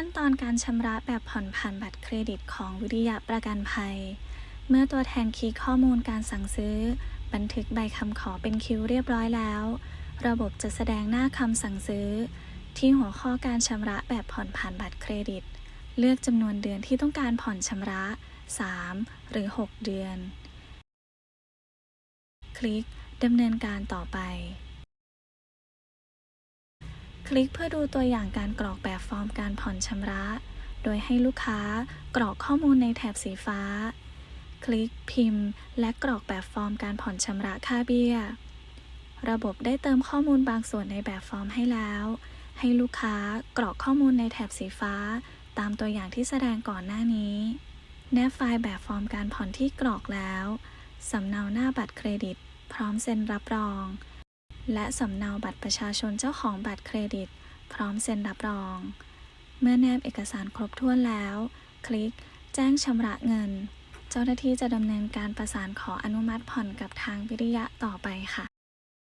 ขั้นตอนการชำระแบบผ่อนผันบัตรเครดิตของวิริยะประกันภัย เมื่อตัวแทนคีย์ข้อมูลการสั่งซื้อ บันทึกใบคำขอเป็นคิวเรียบร้อยแล้ว ระบบจะแสดงหน้าคำสั่งซื้อ ที่หัวข้อการชำระแบบผ่อนผันบัตรเครดิต เลือกจำนวนเดือนที่ต้องการผ่อนชำระ 3 หรือ 6 เดือน คลิกดำเนินการต่อไป คลิกเพื่อดูตัวอย่างการกรอกแบบฟอร์มการผ่อนชำระ โดยให้ลูกค้ากรอกข้อมูลในแถบสีฟ้า คลิกพิมพ์ และกรอกแบบฟอร์มการผ่อนชำระค่าเบี้ย ระบบได้เติมข้อมูลบางส่วนในแบบฟอร์มให้แล้ว ให้ลูกค้ากรอกข้อมูลในแถบสีฟ้า ตามตัวอย่างที่แสดงก่อนหน้านี้ แนบไฟล์แบบฟอร์มการผ่อนที่กรอกแล้ว สำเนาหน้าบัตรเครดิต พร้อมเซ็นรับรอง และสำเนาบัตรประชาชนเจ้าของบัตรเครดิต พร้อมเซ็นรับรอง เมื่อแนบเอกสารครบถ้วนแล้ว คลิก แจ้งชำระเงิน เจ้าหน้าที่จะดำเนินการประสานขออนุมัติผ่อนกับทางวิริยะต่อไปค่ะ